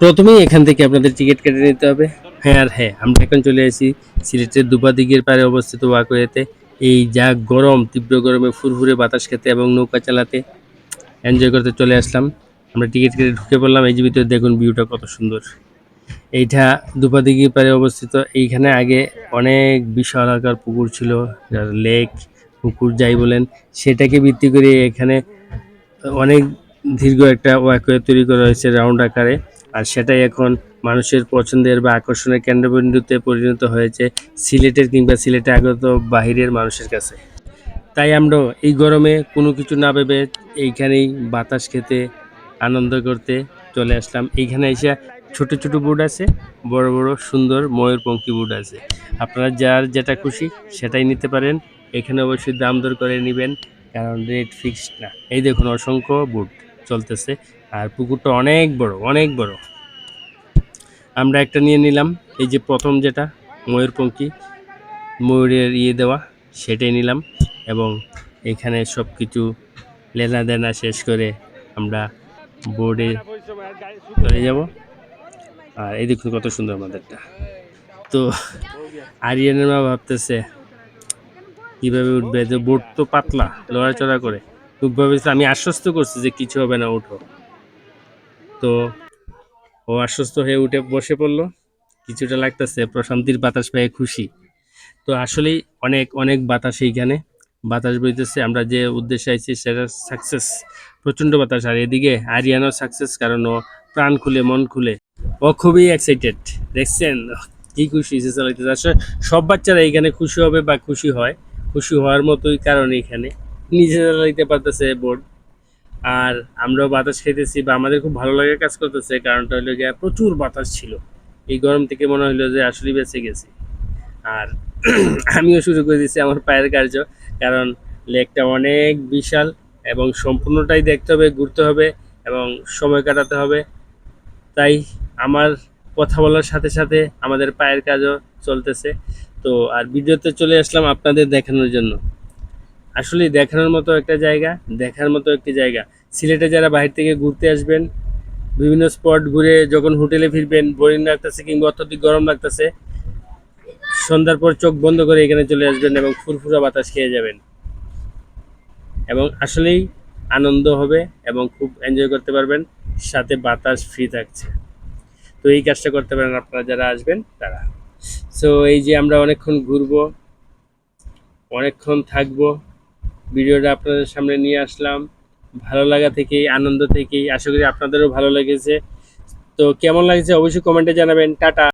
প্রথমেই এখান থেকে আপনাদের টিকিট কেটে নিতে হবে। হ্যাঁ আর হ্যাঁ আমরা এখন চলে আসি সিলেটের দুপা দিঘির পাড়ে অবস্থিত ওয়াকওয়েতে। এই যা গরম, তীব্র গরমে ফুরফুরে বাতাস খেতে এবং নৌকা চালাতে এনজয় করতে চলে আসলাম। আমরা টিকিট কেটে ঢুকে পড়লাম, এই যে ভিতরে দেখুন ভিউটা কত সুন্দর। এইটা দুপা দিঘির পাড়ে অবস্থিত। এইখানে আগে অনেক বিশাল আকার পুকুর ছিল, যার লেক পুকুর যাই বলেন, সেটাকে ভিত্তি করে এখানে অনেক দীর্ঘ একটা ওয়াকওয়ে তৈরি করা হয়েছে রাউন্ড আকারে। আর সেটাই এখন মানুষের পছন্দের বা আকর্ষণের কেন্দ্রবিন্দুতে পরিণত হয়েছে সিলেটের কিংবা সিলেটে আগত বাহিরের মানুষের কাছে। তাই আমরা এই গরমে কোনো কিছু না ভেবে এইখানেই বাতাস খেতে, আনন্দ করতে চলে আসলাম। এইখানে এসে ছোট ছোট বোট আছে, বড় বড় সুন্দর ময়ূরপঙ্খী বোট আছে। আপনারা যার যেটা খুশি সেটাই নিতে পারেন। এখানে অবশ্যই দাম দর করে নেবেন, কারণ রেট ফিক্সড না। এই দেখুন, অসংখ্য বুট। চলতেছে। আর পুকুরটা অনেক বড় অনেক বড়। আমরা একটা নিয়ে নিলাম, এই যে প্রথম যেটা ময়ূরপঙ্খী ময়ূরের ইয়ে দেওয়া, সেটাই নিলাম এবং এখানে সব কিছু লেনা দেনা শেষ করে আমরা বোর্ডে চলে যাব। আর এই দেখুন কত সুন্দর আমাদেরটা তো আরিয়ানের মা ভাবতেছে, কীভাবে উঠবে? যে বোট তো পাতলা লড়াচড়া করে। আমি আশ্বস্ত করছি যে কিছু হবে না, উঠো। তো ও আশ্বস্ত হয়ে উঠে বসে পড়ল। কিছুটা লাগতেছে, প্রশান্তির বাতাস পেয়ে খুশি। তো আসলেই অনেক অনেক বাতাস এইখানে। বাতাস বইতেছে, আমরা যে উদ্দেশ্যে আইছি সেটা সাকসেস প্রচণ্ড বাতাস। আর এদিকে আরিয়ানও সাকসেস কারণ ও প্রাণ খুলে, মন খুলে। ও খুবই এক্সাইটেড দেখছেন? কি খুশি হয়েছে চালাইতেছে। আসলে সব বাচ্চারা এখানে খুশি হবে বা খুশি হয়। খুশি হওয়ার মতোই কারণ এখানে নিজে চালাইতে পারতেছে বোর্ড আর আমরাও বাতাস খেতেছি বা আমাদের খুব ভালো লাগে কাজ করতেছে, কারণটা হলো গিয়ে প্রচুর বাতাস ছিল। এই গরম থেকে মনে হলো যে আসলে বেঁচে গেছি। আর আমিও শুরু করে দিয়েছি আমার পায়ের কার্য, কারণ লেকটা অনেক বিশাল এবং সম্পূর্ণটাই দেখতে হবে, ঘুরতে হবে এবং সময় কাটাতে হবে। তাই আমার কথা বলার সাথে সাথে আমাদের পায়ের কাজও চলতেছে। তো আর ভিডিওতে চলে আসলাম আপনাদের দেখানোর জন্য। আসলে দেখানোর মতো একটা জায়গা, দেখার মতো একটি জায়গা। সিলেটে যারা বাইরে থেকে ঘুরতে আসবেন, বিভিন্ন স্পট ঘুরে যখন হোটেলে ফিরবেন, বোরিং লাগতেছে কিংবা অত্যধিক গরম লাগতেছে, সন্ধ্যার পর চোখ বন্ধ করে এখানে চলে আসবেন এবং ফুরফুরা বাতাস খেয়ে যাবেন। এবং আসলেই আনন্দ হবে এবং খুব এনজয় করতে পারবেন, সাথে বাতাস ফ্রি থাকছে। তো এই কাজটা করতে পারেন আপনারা, যারা আসবেন, তারা। সো এই যে আমরা অনেকক্ষণ ঘুরবো, অনেকক্ষণ থাকব ভিডিওটা আপনাদের সামনে নিয়ে আসলাম। ভালো লাগা থেকেই, আনন্দ থেকেই, আশা করি আপনাদেরও ভালো লেগেছে। তো কেমন লাগছে অবশ্যই কমেন্টে জানাবেন। টাটা।